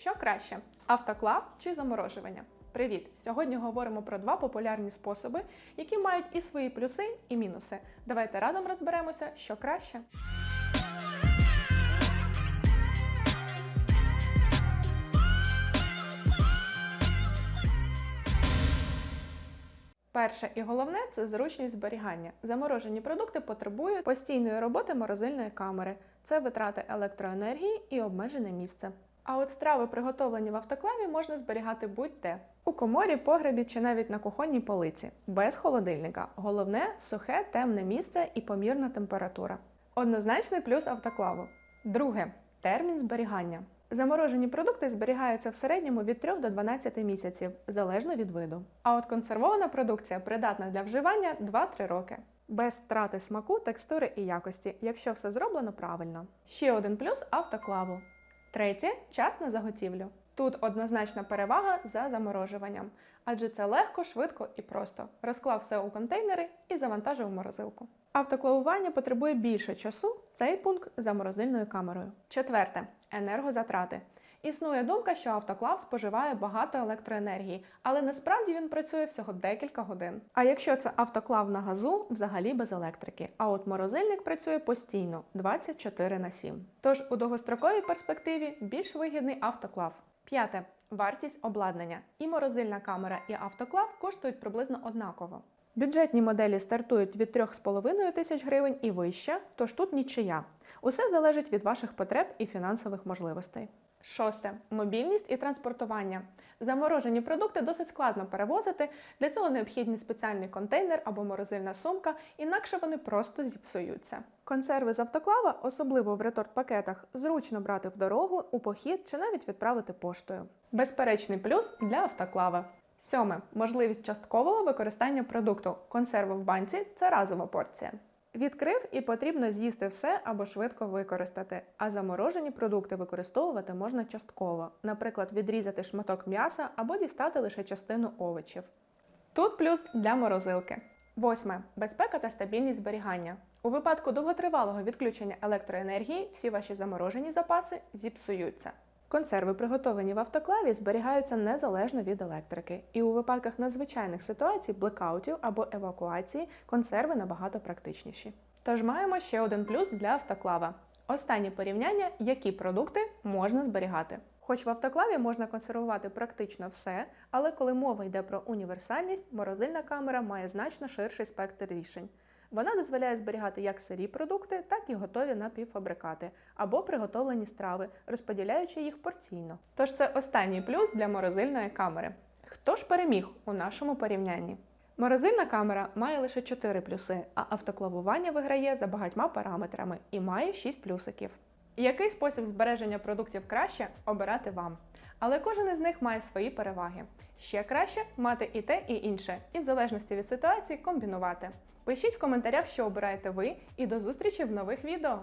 Що краще автоклав чи заморожування? Привіт! Сьогодні говоримо про два популярні способи, які мають і свої плюси, і мінуси. Давайте разом розберемося, що краще. Перше і головне це зручність зберігання. Заморожені продукти потребують постійної роботи морозильної камери. Це витрати електроенергії і обмежене місце. А от страви, приготовлені в автоклаві, можна зберігати будь-де. У коморі, погребі чи навіть на кухонній полиці, без холодильника. Головне сухе, темне місце і помірна температура. Однозначний плюс автоклаву. Друге термін зберігання. Заморожені продукти зберігаються в середньому від 3 до 12 місяців, залежно від виду. А от консервована продукція придатна для вживання 2-3 роки. Без втрати смаку, текстури і якості, якщо все зроблено правильно. Ще один плюс автоклаву. Третє час на заготівлю. Тут однозначна перевага за заморожуванням, адже це легко, швидко і просто. Розклав все у контейнери і завантажив у морозилку. Автоклавування потребує більше часу. Цей пункт за морозильною камерою. Четверте енергозатрати. Існує думка, що автоклав споживає багато електроенергії, але насправді він працює всього декілька годин. А якщо це автоклав на газу, взагалі без електрики. А от морозильник працює постійно 24 на 7. Тож у довгостроковій перспективі більш вигідний автоклав. П'яте вартість обладнання. І морозильна камера, і автоклав коштують приблизно однаково. Бюджетні моделі стартують від 3,5 тисяч гривень і вище, тож тут нічия. Усе залежить від ваших потреб і фінансових можливостей. Шосте мобільність і транспортування. Заморожені продукти досить складно перевозити. Для цього необхідний спеціальний контейнер або морозильна сумка, інакше вони просто зіпсуються. Консерви з автоклава, особливо в реторт-пакетах, зручно брати в дорогу, у похід чи навіть відправити поштою. Безперечний плюс для автоклава. Сьоме можливість часткового використання продукту. Консерви в банці це разова порція. Відкрив і потрібно з'їсти все або швидко використати, а заморожені продукти використовувати можна частково, наприклад, відрізати шматок м'яса або дістати лише частину овочів. Тут плюс для морозилки. Восьме безпека та стабільність зберігання. У випадку довготривалого відключення електроенергії всі ваші заморожені запаси зіпсуються. Консерви, приготовані в автоклаві, зберігаються незалежно від електрики, і у випадках надзвичайних ситуацій, блекаутів або евакуації консерви набагато практичніші. Тож маємо ще один плюс для автоклава. Останнє порівняння, які продукти можна зберігати. Хоч в автоклаві можна консервувати практично все, але коли мова йде про універсальність, морозильна камера має значно ширший спектр рішень. Вона дозволяє зберігати як сирі продукти, так і готові напівфабрикати або приготовлені страви, розподіляючи їх порційно. Тож це останній плюс для морозильної камери. Хто ж переміг у нашому порівнянні? Морозильна камера має лише 4 плюси, а автоклавування виграє за багатьма параметрами і має 6 плюсиків. Який спосіб збереження продуктів краще обирати вам? Але кожен із них має свої переваги. Ще краще мати і те, і інше, і в залежності від ситуації комбінувати. Пишіть в коментарях, що обираєте ви, і до зустрічі в нових відео!